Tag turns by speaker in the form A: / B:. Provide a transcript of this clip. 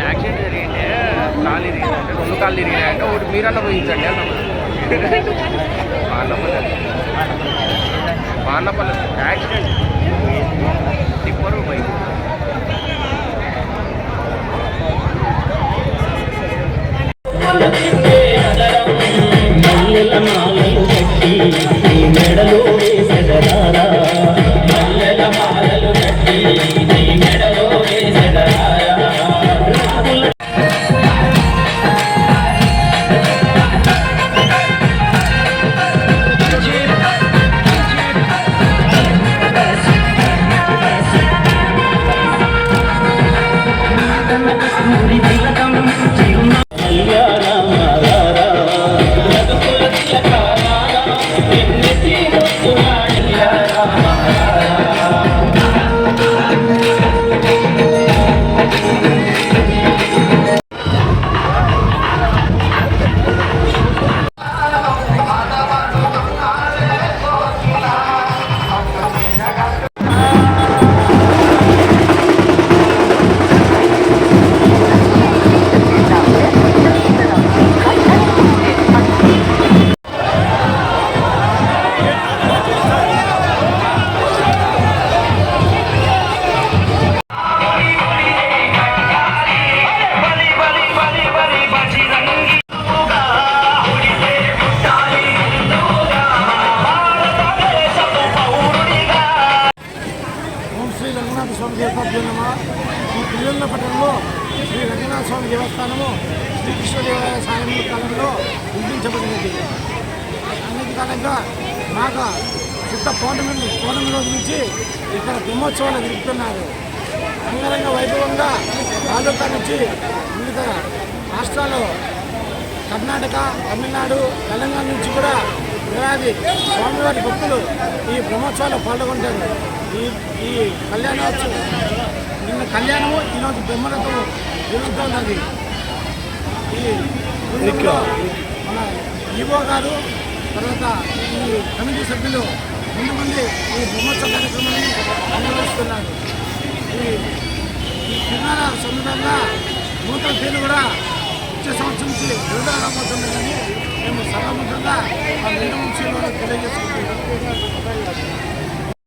A: Accident జరిగింటే కాలు ఇరిగిందంటే రెండు కాళ్ళు ఇరిగినాయంటే ఒకటి మీరన్నా పోయించండి బాణపల్లి బాణపల్లి యాక్సిడెంట్ టిప్పరు
B: పోయింది மாலை கட்டி పిల్లల పట్టణంలో శ్రీ రంగనాథ స్వామి దేవస్థానము శ్రీకృష్ణదేవరాయ సాయం కాలంలో నిర్మించబడినది. అనేక కాలంగా మాక చిత్త పౌర్ణమి పౌర్ణమి రోజు నుంచి ఇక్కడ బ్రహ్మోత్సవాలు జరుపుతున్నారు. అంగరంగ వైభవంగా తాలూకా నుంచి వివిధ రాష్ట్రాలు కర్ణాటక తమిళనాడు తెలంగాణ నుంచి కూడా వేలాది స్వామివారి భక్తులు ఈ బ్రహ్మోత్సవాలు పాల్గొంటారు. ఈ ఈ కళ్యాణోత్సవం నిన్న కళ్యాణము ఈరోజు ఈ బృందంలో మన ఈవో గారు తర్వాత ఈ కమిటీ సభ్యులు ముందు ముందు ఈ బ్రహ్మోత్సవ కార్యక్రమాన్ని నిర్వహిస్తున్నారు. ఈ ఈ తిరునాళ సందర్భంగా నూతన పేరు కూడా వచ్చే సంవత్సరం నుంచి విడుదల రాబోతుందని మేము సభాముఖంగా ఆ వంశీయులను తెలియజేసుకుంటున్నాం.